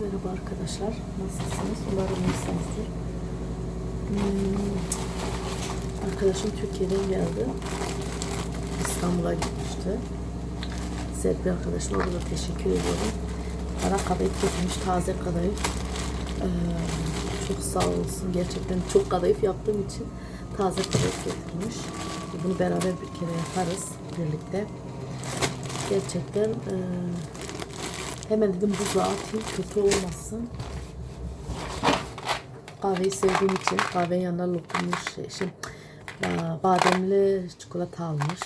Merhaba arkadaşlar. Nasılsınız? Umarım iyisinizdir. Hmm, arkadaşım Türkiye'den geldi. İstanbul'a gitmişti. Serpil arkadaşıma burada teşekkür ediyorum. Bana kadayıf getirmiş. Taze kadayıf. Ee, çok sağ olsun. Gerçekten çok kadayıf yaptığım için taze kadayıf getirmiş. Bunu beraber bir kere yaparız birlikte. Gerçekten eee Hemen dedim buzluğa atayım kötü olmasın. Kahveyi sevdiğim için kahve yanına lokummuş şey, şey, ba- bademli çikolata almış.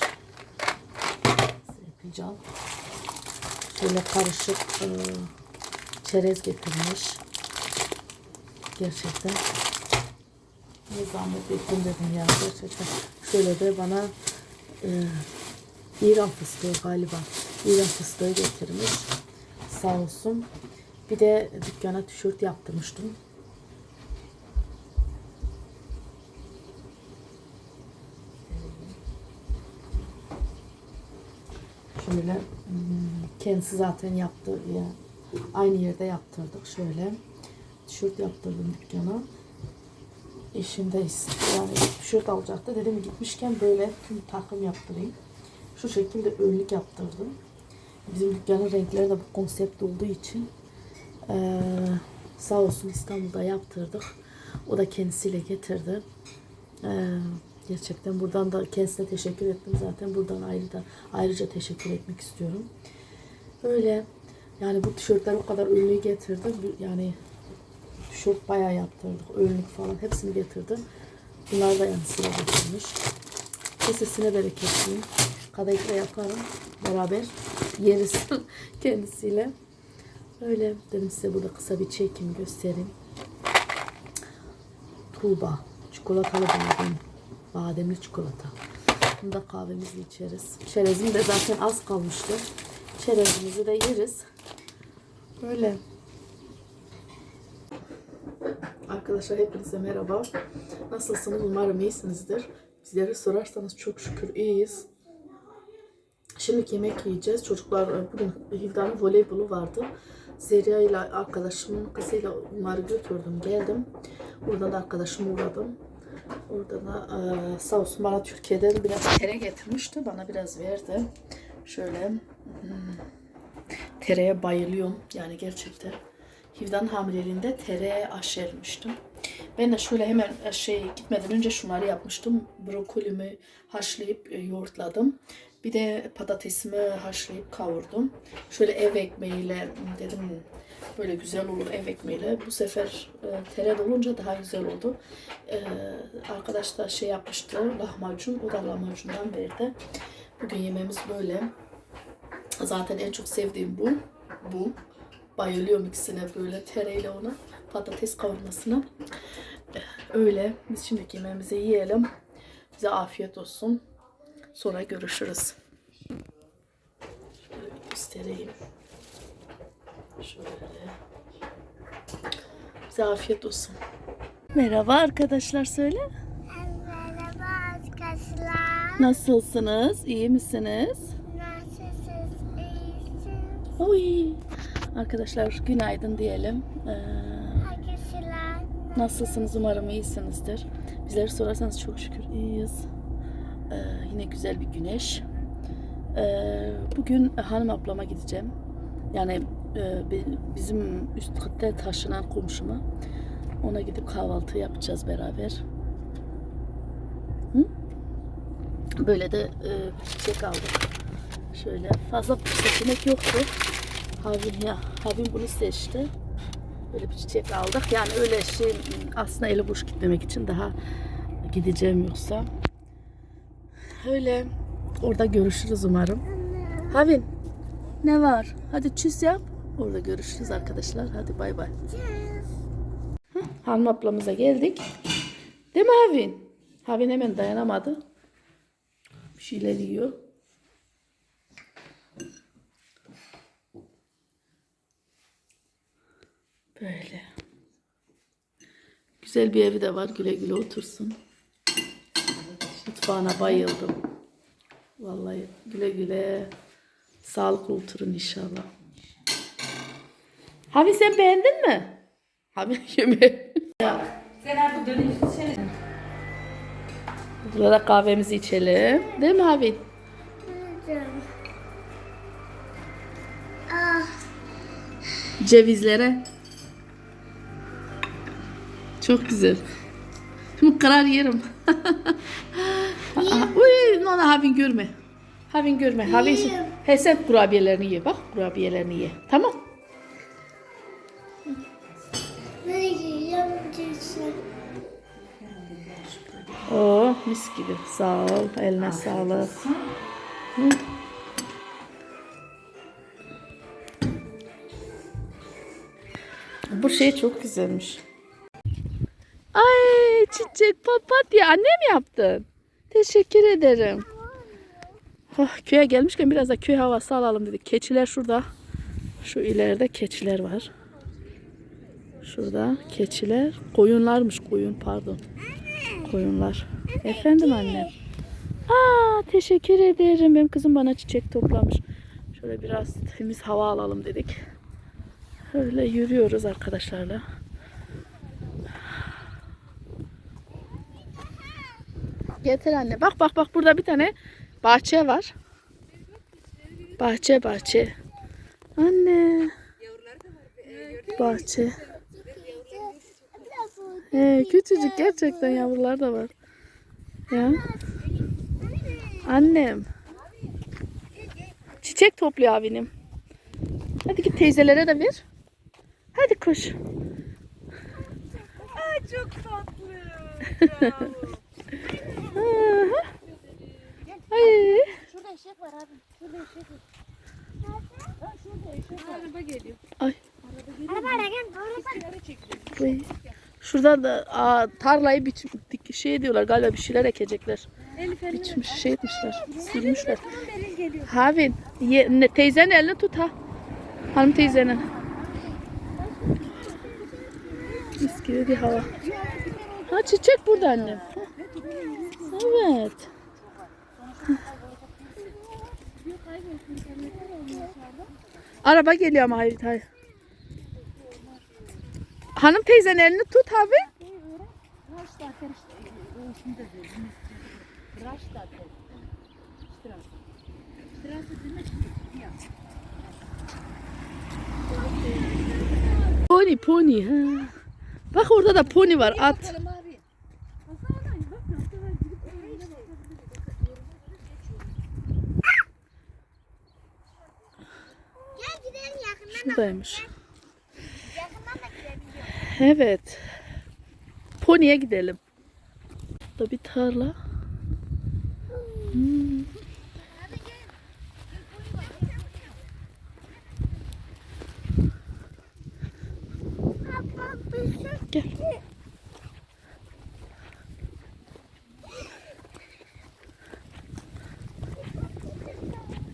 Serpilcan. Şöyle karışık e, çerez getirmiş. Gerçekten. Ne zahmet ettim dedim ya gerçekten. Şöyle de bana e, İran fıstığı galiba. İran fıstığı getirmiş. Sağ olsun. Bir de dükkana tişört yaptırmıştım. Şöyle hmm, kendisi zaten yaptı ya. Aynı yerde yaptırdık şöyle. Tişört yaptırdım dükkana. Eşim de ist- yani tişört alacaktı. Dedim gitmişken böyle tüm takım yaptırayım. Şu şekilde önlük yaptırdım. Bizim dükkanın renkleri de bu konsept olduğu için eee, sağ olsun İstanbul'da yaptırdık. O da kendisiyle getirdi. Eee, gerçekten buradan da kendisine teşekkür ettim zaten. Buradan ayrıca, ayrıca teşekkür etmek istiyorum. Öyle yani bu tişörtler o kadar ünlü getirdi. Yani tişört bayağı yaptırdık. Önlük falan hepsini getirdi. Bunlar da yanı sıra getirmiş. Kesesine bereketliyim. Kadayıfla yaparım. Beraber yeriz kendisiyle. Öyle dedim size burada kısa bir çekim göstereyim. Tuğba. Çikolatalı badem. Bademli çikolata. Bunu da kahvemizi içeriz. Çerezim de zaten az kalmıştı. Çerezimizi de yeriz. Böyle. Arkadaşlar hepinize merhaba. Nasılsınız? Umarım iyisinizdir. Bizleri sorarsanız çok şükür iyiyiz. Şimdi yemek yiyeceğiz. Çocuklar e, bugün Hilda'nın voleybolu vardı. Zeriya ile arkadaşımın kızıyla onları götürdüm geldim. Buradan da arkadaşımı uğradım. Orada da e, sağ olsun bana Türkiye'den biraz tere getirmişti. Bana biraz verdi. Şöyle hmm, tereye bayılıyorum. Yani gerçekten. Hivdan hamileliğinde tereye aşermiştim. Ben de şöyle hemen e, şey gitmeden önce şunları yapmıştım. Brokolimi haşlayıp e, yoğurtladım. Bir de patatesimi haşlayıp kavurdum. Şöyle ev ekmeğiyle dedim böyle güzel olur ev ekmeğiyle. Bu sefer e, tere olunca daha güzel oldu. E, arkadaş da şey yapmıştı lahmacun. O da lahmacundan verdi. Bugün yemeğimiz böyle. Zaten en çok sevdiğim bu. Bu. Bayılıyorum ikisine böyle tereyle ona. Patates kavurmasına. Eh, Öyle. Biz şimdi yemeğimizi yiyelim. Bize afiyet olsun. Sonra görüşürüz. Şöyle göstereyim. Şöyle. Bize afiyet olsun. Merhaba arkadaşlar söyle. Merhaba arkadaşlar. Nasılsınız? İyi misiniz? Nasılsınız? İyisiniz? Oy. Arkadaşlar günaydın diyelim. Ee. Nasılsınız? Umarım iyisinizdir. Bizleri sorarsanız çok şükür iyiyiz. Ee, yine güzel bir güneş. Ee, bugün hanım ablama gideceğim. Yani e, bi- bizim üst katta taşınan komşuma. Ona gidip kahvaltı yapacağız beraber. Hı? Böyle de e, çiçek aldık. Şöyle fazla seçenek yoktu. Havin ya, Havin bunu seçti. Böyle bir çiçek aldık. Yani öyle şey aslında eli boş gitmemek için daha gideceğim yoksa. Öyle orada görüşürüz umarım. Havin ne var? Hadi çüz yap. Orada görüşürüz arkadaşlar. Hadi bay bay. Hanım ablamıza geldik. Değil mi Havin? Havin hemen dayanamadı. Bir şeyler yiyor. Böyle. Güzel bir evi de var. Güle güle otursun. Mutfağına bayıldım. Vallahi güle güle. Sağlıklı oturun inşallah. Havi sen beğendin mi? Havi yemeği. Sen artık dönüş dışarı. Burada da kahvemizi içelim. Değil mi Havi? Ah, Cevizlere. Çok güzel. Şimdi karar yerim. Uy, onu Havin görme. Havin görme. Havin he sen kurabiyelerini ye. Bak kurabiyelerini ye. Tamam. ne yiyeceğim. Oh mis gibi. Sağ ol. Eline sağlık. Hı. Bu şey çok güzelmiş. Çiçek papatya anne mi yaptın? Teşekkür ederim. Oh, köye gelmişken biraz da köy havası alalım dedik. Keçiler şurada. Şu ileride keçiler var. Şurada keçiler. Koyunlarmış koyun pardon. Koyunlar. Efendim annem. Aa teşekkür ederim. Benim kızım bana çiçek toplamış. Şöyle biraz temiz hava alalım dedik. Öyle yürüyoruz arkadaşlarla. Getir anne. Bak bak bak burada bir tane bahçe var. Bahçe bahçe. Anne. Bahçe. He, küçücük gerçekten yavrular da var. Ya. Annem. Çiçek topluyor abinim. Hadi git teyzelere de ver. Hadi koş. Ay çok tatlı. Ay. Şurada eşek var abi. Şurada eşek var. Araba geliyor. Ay. Araba ara gel. Araba. Ay. Şurada da aa, tarlayı dik- şey diyorlar galiba bir şeyler ekecekler. Biçmiş şey etmişler. Sürmüşler. Geliyor. Havin. Ye, ne, teyzenin elini tut ha. Hanım teyzenin. Mis gibi bir hava. Ha çiçek burada annem. Evet. Araba geliyor ama hayır. Hanım teyzenin elini tut abi. Pony pony ha. Bak orada da pony var at. Gel gidelim gidelim. Evet. Pony'e gidelim. Burada bir tarla. Hmm. Gel.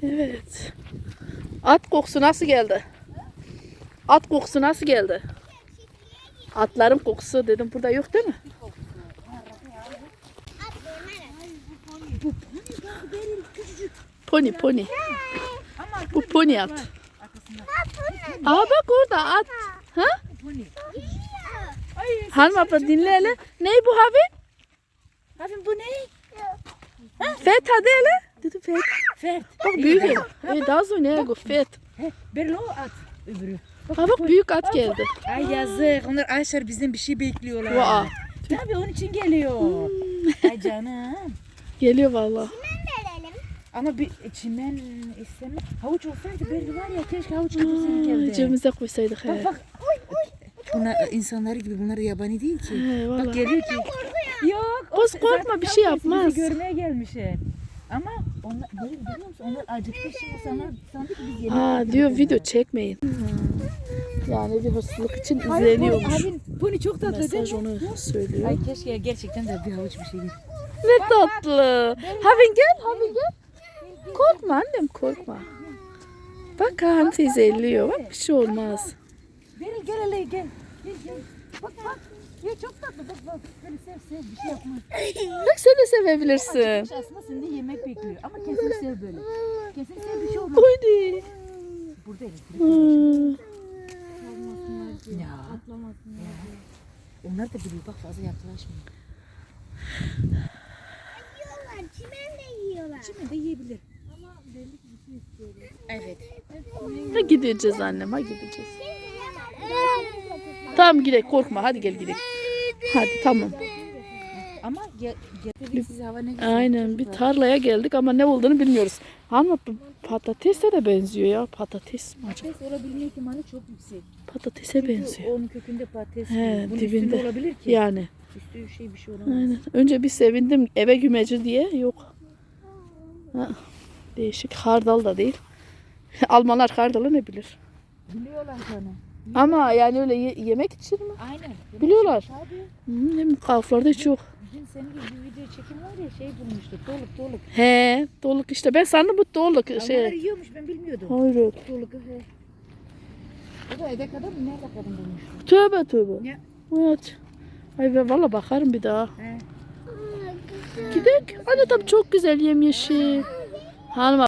Evet. At kokusu nasıl geldi? At kokusu nasıl geldi? Atların kokusu dedim burada yok değil mi? Pony pony. Bu pony at. Aa bak orada at. Ha? Hanım abla dinle hele. Ney bu Havi? abim bu ne? Fet hadi hele. Dedi fet. Fer. Bak büyük. E, daha sonra ne bu fet. Beril o at. Öbürü. Ha bak büyük at geldi. Ay yazık. Onlar Ayşer bizden bir şey bekliyorlar. Vaa. Tabii onun için geliyor. Ay canım. Geliyor vallahi. Verelim. Ama bir çimen istemem. Havuç olsaydı Beril var ya keşke havuç getirseydik evde. Cebimize koysaydık he. Bak bak. Bunlar insanları gibi bunlar yabani değil ki. He Bak geliyor ki. Yok. Kız korkma, bir şey yapmaz. Görmeye gelmişler. Ama onlar Beril biliyor musun? Onlar acıktı şimdi sana sandı ki biz yemek Aa diyor video çekmeyin. Yani bir hırsızlık için Hayır, izleniyormuş. Pony çok tatlı değil Mesaj mi? onu söylüyor. Ay keşke gerçekten de bir havuç bir şey getir. Ne tatlı. Havin gel, Havin gel. Korkma annem korkma. Bak Han teyze elliyor. Bak bir şey olmaz. Beril gel hele gel. Gel gel. Bak bak. Ya çok tatlı bak bak. Böyle sev sev bir şey yapma. Bak sen de sevebilirsin. Aslında senden yemek bekliyor ama kesin sev böyle. Kesin sev bir şey olmaz. Oydi. Burada evet. Hmm. Ya. Atlamasın. Ya. Onlar da biliyor bak fazla yaklaşmıyor. Yiyorlar. Çimen de yiyorlar. Şimdi de yiyebilir. Ama belli ki bir şey istiyorlar. Evet. Ha gideceğiz annem ha gideceğiz. Tamam gidelim korkma hadi gel gidelim. Hadi tamam. Ama ge getirdik size hava ne güzel. Aynen bir tarlaya geldik ama ne olduğunu bilmiyoruz. Ama patatese de benziyor ya. Patates mi acaba? Patates olabilme ihtimali çok yüksek. Patatese benziyor. onun kökünde patates He, Bunun dibinde. üstünde olabilir ki. Yani. Üstü şey bir şey olamaz. Aynen. Önce bir sevindim eve gümeci diye. Yok. Ha, değişik. Hardal da değil. Almanlar hardalı ne bilir. Biliyorlar sana. Ama yani öyle ye- yemek için mi? Aynen. Biliyorlar. Tabii. Hmm, ne mi? Kaflarda hiç yok. Dün senin gibi bir video çekim var ya şey bulmuştuk. Doluk doluk. He, doluk işte. Ben sandım bu doluk Almanlar şey. yiyormuş ben bilmiyordum. Hayır. Doluk he. Bu da Ede kadın mı? Nerede kadın bulmuş? Tövbe tövbe. Ya. Evet. Ay ben valla bakarım bir daha. He. Gidek. Anne tam çok güzel yemyeşil. Hanım